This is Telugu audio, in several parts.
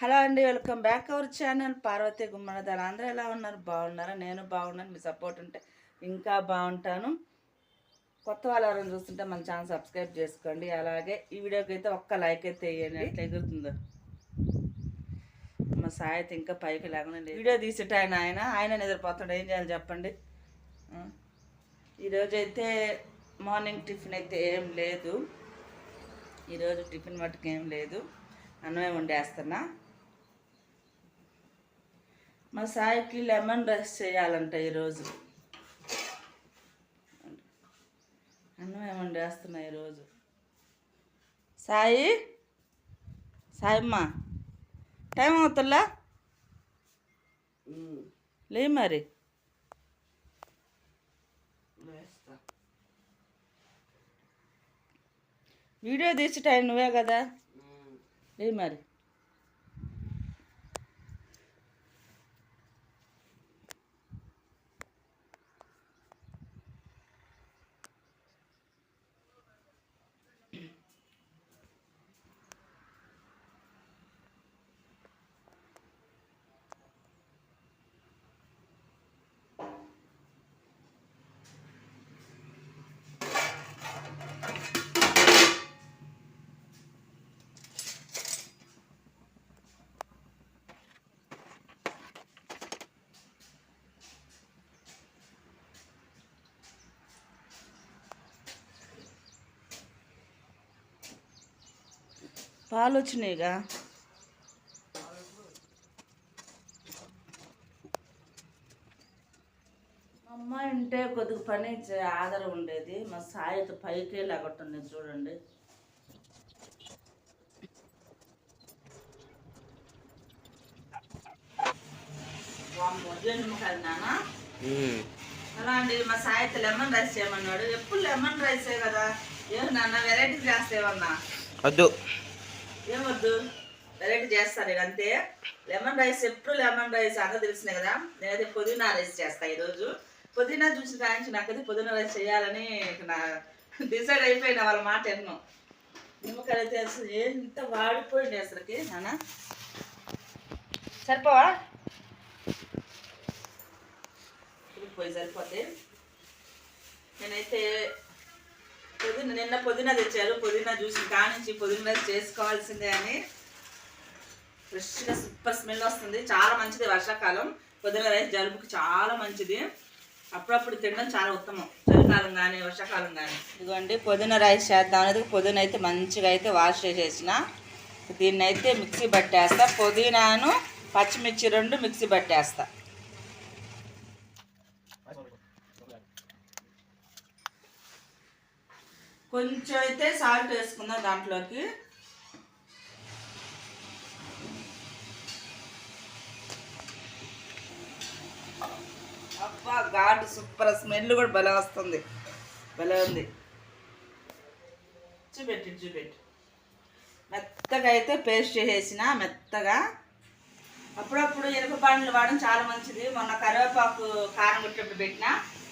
హలో అండి welcome back our channel. Parvathi గుమ్మనదాలు అందరూ ఎలా ఉన్నారు? బాగున్నారా? నేను బాగున్నాను. మీ సపోర్ట్ ఉంటే ఇంకా బాగుంటాను. కొత్త వాళ్ళు ఎవరైనా చూస్తుంటే మన ఛానల్ సబ్స్క్రైబ్ చేసుకోండి. అలాగే ఈ వీడియోకి అయితే ఒక్క లైక్ అయితే వేయండి ఎట్లా ఎగురుతుందో. మా సాయి అయితే ఇంకా పైకి లేకుండా. వీడియో తీసేట ఆయన ఆయన ఆయన నిద్రపోతాడు. ఏం చేయాలి చెప్పండి? ఈరోజు అయితే మార్నింగ్ టిఫిన్ అయితే ఏం లేదు. ఈరోజు టిఫిన్ మట్టుకు ఏం లేదు. అన్నమే వండేస్తున్నా. మా సాయికి లెమన్ రైస్ చేయాలంట ఈరోజు. అన్నమే వండేస్తున్నా ఈరోజు? సాయి? సాయమ్మ టైం అవుతుందా? లే మరి. వీడియో తీసి టైం నువ్వే కదా? లే మరి. పాలు వచ్చినాయిగా మా అమ్మాయి ఉంటే కొద్దిగా పని చే- ఆధారం ఉండేది. మా సాయితో పైకి లాగొట్టుంది చూడండి. నాన్న అలా అండి మా సాయిత లెమన్ రైస్ చేయమన్నాడు. ఎప్పుడు లెమన్ రైసే కదా? ఏం నాన్న వెరైటీ చేస్తేవన్నా వద్దు. ఏమొద్దు? వెరైటీ చేస్తాను నేను అంతే. లెమన్ రైస్ ఎప్పుడు లెమన్ రైస్ అందరూ తెలిసినాయి కదా? నేనైతే పుదీనా రైస్ చేస్తాను ఈరోజు. పుదీనా చూసి రాయించి నాకైతే పుదీనా రైస్ చేయాలని ఇక నా డిసైడ్ అయిపోయిన వాళ్ళ మాట ఎన్నో. నిమ్మకాయలు అయితే అసలు ఎంత వాడిపోయింది అసలుకి నాన్న సరిపోవా? పోయి సరిపోతే. నేనైతే పుదీనా నిన్న పుదీనా తెచ్చారు పుదీనా చూసి కానించి పుదీనా రైస్ చేసుకోవాల్సిందే అని. ఫ్రెష్గా సూపర్ స్మెల్ వస్తుంది. చాలా మంచిది వర్షాకాలం. పుదీనా రైస్ జలుబుకి చాలా మంచిది. అప్పుడప్పుడు తినడం చాలా ఉత్తమం. చలికాలం కానీ వర్షాకాలం కానీ ఇదిగోండి పుదీనా రైస్ చేద్దాం అనేది పుదీనా అయితే మంచిగా అయితే వాష్ చేసేసిన. దీన్ని అయితే మిక్సీ పట్టేస్తా. పుదీనాను పచ్చిమిర్చి రెండు మిక్సీ పట్టేస్తా. కొంచెం అయితే సాల్ట్ వేసుకుందాం దాంట్లోకి అబ్బా ఘాటు సూపర్. స్మెల్ కూడా భలే వస్తుంది. భలే ఉంది. చూపెట్టి చూపెట్టు. మెత్తగా అయితే పేస్ట్ చేసేసిన మెత్తగా. అప్పుడప్పుడు ఎరుపు బాండ్లు వాడడం చాలా మంచిది. మొన్న కరివేపాకు కారం కొట్టేప్పుడు పెట్టిన.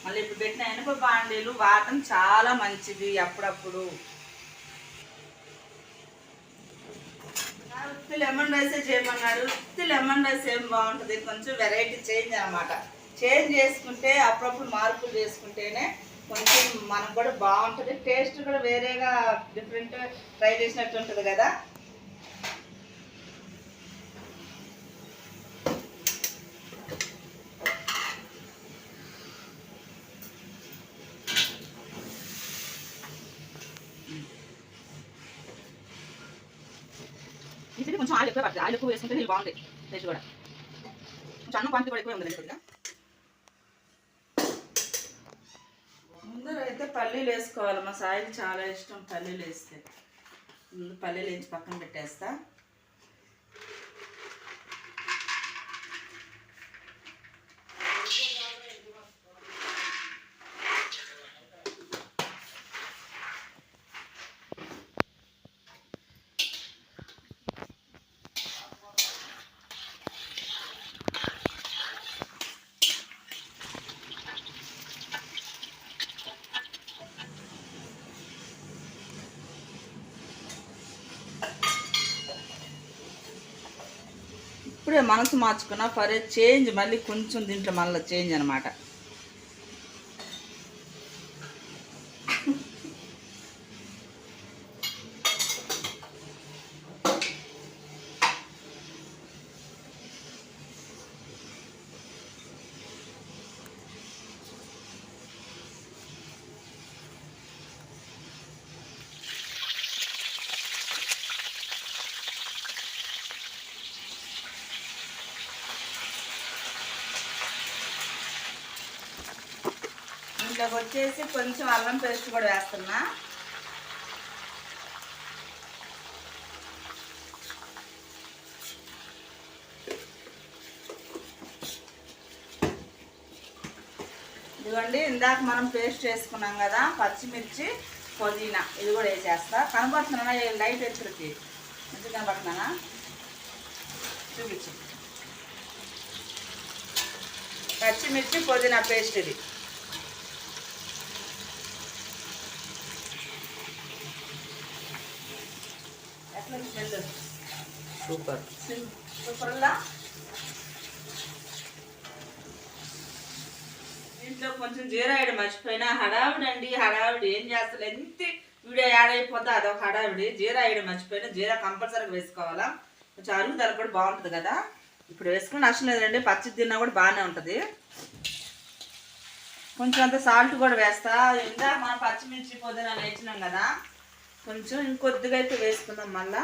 మళ్ళీ ఇప్పుడు పెట్టిన ఎనుప బాండీలు వాడటం చాలా మంచిది అప్పుడప్పుడు. ఉత్తి లెమన్ రైస్ చేయమన్నాడు? ఉత్తి లెమన్ రైస్ ఏం బాగుంటుంది? కొంచెం వెరైటీ చేంజ్ అనమాట చేంజ్ చేసుకుంటే అప్పుడప్పుడు మార్పులు చేసుకుంటేనే కొంచెం మనకు కూడా బాగుంటుంది. టేస్ట్ కూడా వేరేగా డిఫరెంట్ ట్రై చేసినట్టు ఉంటుంది కదా. ఇది కొంచెం ఆయిల్ ఎక్కువ పడుతుంది. ఆయిల్ ఎక్కువ వేసుకుంటే నీళ్ళు బాగుంటాయి. టేస్ట్ కూడా. కొంచెం అన్నం క్వాంటిటీ కూడా ఎక్కువ కొద్దిగా ముందర అయితే పల్లీలు వేసుకోవాలి. మా సాయికి చాలా ఇష్టం పల్లీలు వేస్తే. ముందు పల్లీలు వేసి పక్కన పెట్టేస్తా. మనసు మార్చుకున్న ఫర్ ఏ చేంజ్ మళ్ళీ కొంచెం దీంట్లో మళ్ళీ చేంజ్ అనమాట దీంట్లోకి వచ్చేసి కొంచెం అల్లం పేస్ట్ కూడా వేస్తున్నా. ఇదిగోండి ఇందాక మనం పేస్ట్ చేసుకున్నాం కదా పచ్చిమిర్చి పుదీనా ఇది కూడా వేసేస్తా. కనపడుతున్నా లైట్ ఎచ్చరికి మంచిగా కనబడుతున్నానా చూపించు. పచ్చిమిర్చి పుదీనా పేస్ట్ ఇది. సూపర్ సూపర్లా దీంట్లో కొంచెం జీరా వేయడం మర్చిపోయినా హడావిడి హడావిడి ఏం చేస్తారు ఎంత వీడియో యాడ్ అయిపోతే అదొక హడావిడి. జీరా వేయడం మర్చిపోయినా జీరా కంపల్సరీగా వేసుకోవాలా? కొంచెం అరుగుదల కూడా బాగుంటుంది కదా? ఇప్పుడు వేసుకుని నష్టం లేదండి. పచ్చి తిన్నా కూడా బాగానే ఉంటుంది. కొంచెం అంత సాల్ట్ కూడా వేస్తా. ఇందా మనం పచ్చిమిర్చి పొద్దున వేసినాం కదా? కొంచెం ఇంకొద్దిగా అయితే వేసుకుందాం మళ్ళా.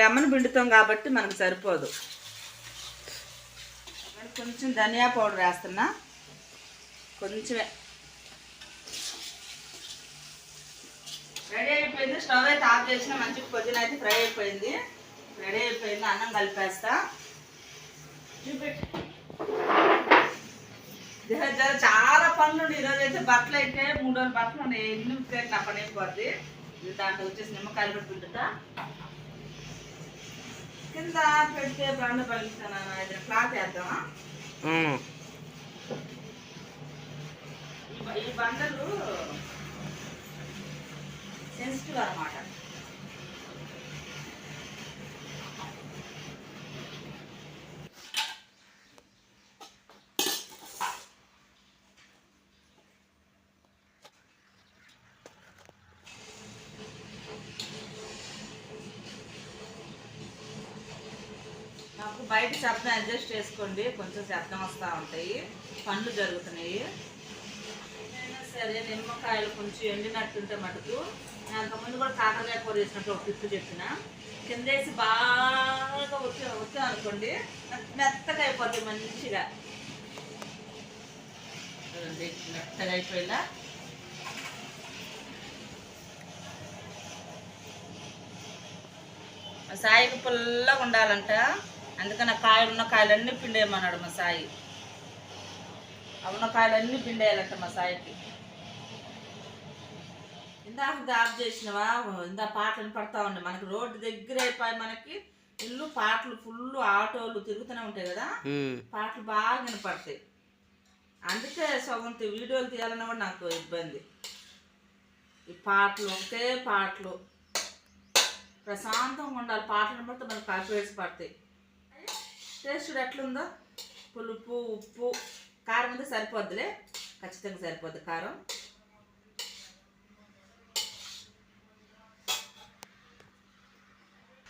లెమన్ పిండుతాం కాబట్టి మనకు సరిపోదు. మరి కొంచెం ధనియా పౌడర్ వేస్తున్నా. కొంచెమే. రెడీ అయిపోయింది. స్టవ్ అయితే ఆఫ్ చేసిన మంచి పొద్దున అయితే ఫ్రై అయిపోయింది. రెడీ అయిపోయింది. అన్నం కలిపేస్తా. చూపెట్టి. చాలా పనులు ఉన్నాయి ఈరోజు అయితే బట్టలు అయితే మూడు రోజులు బట్టలు ఉన్నాయి. ఎన్ని ఉతికేసి నా పని అయిపోద్ది దాంట్లో వచ్చేసి నిమ్మకాయలు కూడా పిండుతా కింద పెడితే బండ పలుస్తాను ఇది క్లాత్ వేద్దామా? ఈ బండలు సెన్సిటివ్ అన్నమాట. నాకు బయట శబ్దం అడ్జస్ట్ చేసుకోండి కొంచెం శబ్దం వస్తూ ఉంటాయి. పండ్లు జరుగుతున్నాయి. సరే నిమ్మకాయలు కొంచెం ఎండినట్టుంటే మటుకు నేను అంతకుముందు కూడా కాకరకాయ కూర వేసినట్టు ఒక టిప్పు చెప్పిన. కిందేసి బాగా వచ్చి వచ్చాం అనుకోండి మెత్తగా అయిపోతుంది మంచిగా. మెత్తగా అయిపోయిందా? సాయికి పుల్లగా ఉండాలంట. అందుకని ఆ కాయలు ఉన్న కాయలన్నీ పిండేయమన్నాడు మా సాయి. ఆ ఉన్న కాయలన్నీ పిండేయాలంట మా సాయికి. ఇందాక ఆఫ్ చేసినవా? ఇందా పాటలు పడతా ఉండే. మనకి రోడ్డు దగ్గర అయిపోయి మనకి ఇల్లు పాటలు ఫుల్ ఆటోలు తిరుగుతూనే ఉంటాయి కదా. పాటలు బాగా వినపడతాయి. అందుకే సగం తీ- వీడియోలు తీయాలన్నా కూడా నాకు ఇబ్బంది. ఈ పాటలు ఒకే పాటలు. ప్రశాంతంగా ఉండాలి. పాటలు పడితే మనకు కాపీరేట్స్ పడతాయి. టేస్ట్ చూడు ఎట్లుందో. పులుపు ఉప్పు కారం అయితే సరిపోద్దిలే. ఖచ్చితంగా సరిపోద్ది కారం.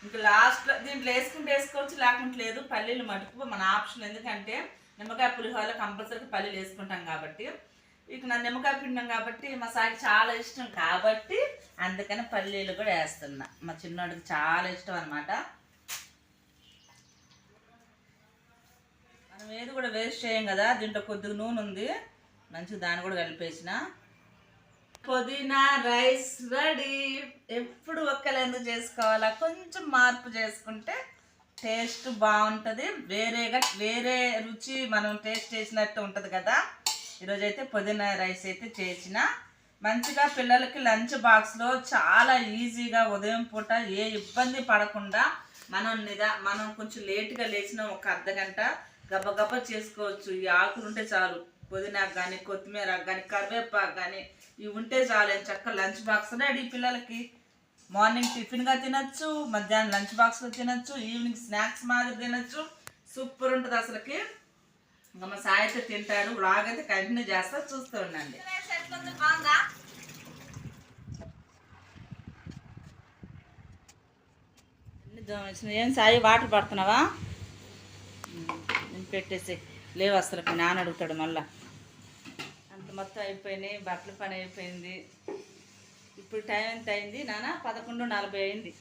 ఇంకా లాస్ట్లో దీంట్లో వేసుకుంటే వేసుకోవచ్చు లేకుంటే లేదు. పల్లీలు మటుకు మన ఆప్షన్. ఎందుకంటే నిమ్మకాయ పులిహోరలో కంపల్సరీ పల్లీలు వేసుకుంటాం కాబట్టి. ఇక నా నిమ్మకాయ పిండం కాబట్టి మా సాయికి చాలా ఇష్టం. కాబట్టి అందుకని పల్లీలు కూడా వేస్తున్నా. మా చిన్నోడికి చాలా ఇష్టం అనమాట మనం ఏది కూడా వేస్ట్ చేయం కదా దీంట్లో కొద్దిగా నూనె ఉంది. మంచిగా దాన్ని కూడా కలిపేసిన. పుదీనా రైస్ రెడీ. ఎప్పుడు ఒక్కలు ఎందుకు చేసుకోవాలా? కొంచెం మార్పు చేసుకుంటే టేస్ట్ బాగుంటుంది. వేరేగా వేరే రుచి మనం టేస్ట్ చేసినట్టు ఉంటుంది కదా. ఈరోజు అయితే పుదీనా రైస్ అయితే చేసిన. మంచిగా పిల్లలకి లంచ్ బాక్స్లో చాలా ఈజీగా ఉదయం పూట ఏ ఇబ్బంది పడకుండా మనం నిదా మనం కొంచెం లేట్గా లేచిన ఒక అర్ధ గంట గబగబ చేసుకోవచ్చు. ఈ ఆకులు ఉంటే చాలు. పుదీనాకు కానీ కొత్తిమీర కానీ కరివేపాకు కానీ ఇవి ఉంటే చాలు. చక్క లంచ్ బాక్స్ రెడీ పిల్లలకి. మార్నింగ్ టిఫిన్గా తినచ్చు మధ్యాహ్నం లంచ్ బాక్స్లో తినచ్చు ఈవినింగ్ స్నాక్స్ మాదిరి తినచ్చు. సూపర్ ఉంటుంది అసలుకి. ఇంకా మా సాయి అయితే తింటాడు. వ్లాగ్ అయితే కంటిన్యూ చేస్తా చూస్తూ ఉండండి. దోమ వచ్చినాయి. ఏం సాయి వాటర్ పడుతున్నావా? పెట్టేసి లేవు అసలు మీ నాన్న అడుగుతాడు మళ్ళా. అంత మొత్తం అయిపోయినాయి బట్టల పని అయిపోయింది. ఇప్పుడు టైం ఎంత అయింది? నాన్న పదకొండు నలభై అయింది.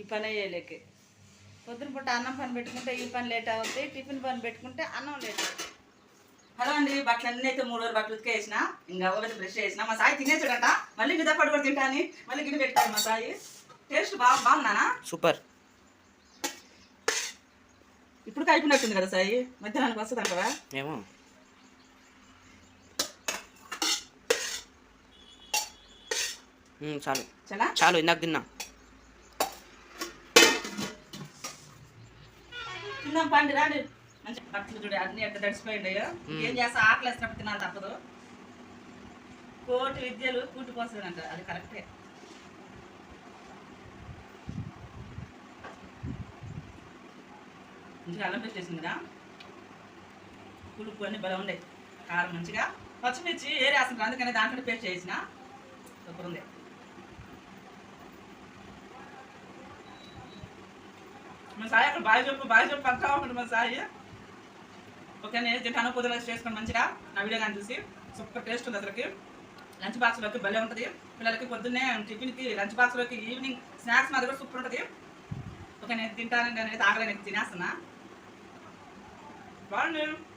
ఈ పని అయ్యేలేకే. పొద్దున పూట అన్నం పని పెట్టుకుంటే ఈ పని లేట్ అవుతుంది టిఫిన్ పని పెట్టుకుంటే అన్నం లేట్ అవుతుంది హలో అండి బట్టలు అన్నీ అయితే మూడు రోజులు బట్టలు ఉతికేసిన ఇంకా ఒకటి బ్రష్ చేసిన మా సాయి తినేసాడట. మళ్ళీ మిగతా పడి కూడా తింటాని మళ్ళీ గిన్నె పెట్టాను మా సాయి. టేస్ట్ బాగా బాగుందానా సూపర్. ఇప్పుడు కలిపినట్టుంది కదా సాయి? మధ్యాహ్నానికి వస్తుంది అంటవా ఏమో చాలు. చాలా చాలు ఇందాక తిన్నా. తిందాం పండి రాండి. మంచి బట్టలు చూడు అన్ని ఎక్కడ తడిసిపోయిండాయో. ఏం చేస్తా? ఆకలి వేసినప్పుడు తినాలి తప్పదు. కోటి విద్యలు కూటి కోసమేనంట అది కరెక్టే. మంచిగా అల్లం పేస్ట్ వేసింది కదా? పులుపు అన్ని బలం ఉండే. కారం మంచిగా. పచ్చిమిర్చి ఏ రాసిన అందుకని దాంట్లో పేస్ట్ చేసిన. సూపర్ ఉంది. మన సాయి అక్కడ బాగా చెప్పు బాగా చెప్పు పక్కా ఉంటుంది మన సాయి. ఓకే నేను తింటాను పొద్దున చేసుకోండి మంచిగా నా వీడియో కానీ చూసి. సూపర్ టేస్ట్ ఉంది అసలుకి. లంచ్ బాక్స్లోకి భలే ఉంటుంది. పిల్లలకి పొద్దున్నే టిఫిన్కి లంచ్ బాక్స్లోకి ఈవినింగ్ స్నాక్స్ మాది కూడా సూపర్ ఉంటుంది. ఓకే నేను తింటాను నేను అయితే తినేస్తున్నా. నేను తినేస్తున్నా బాగుంది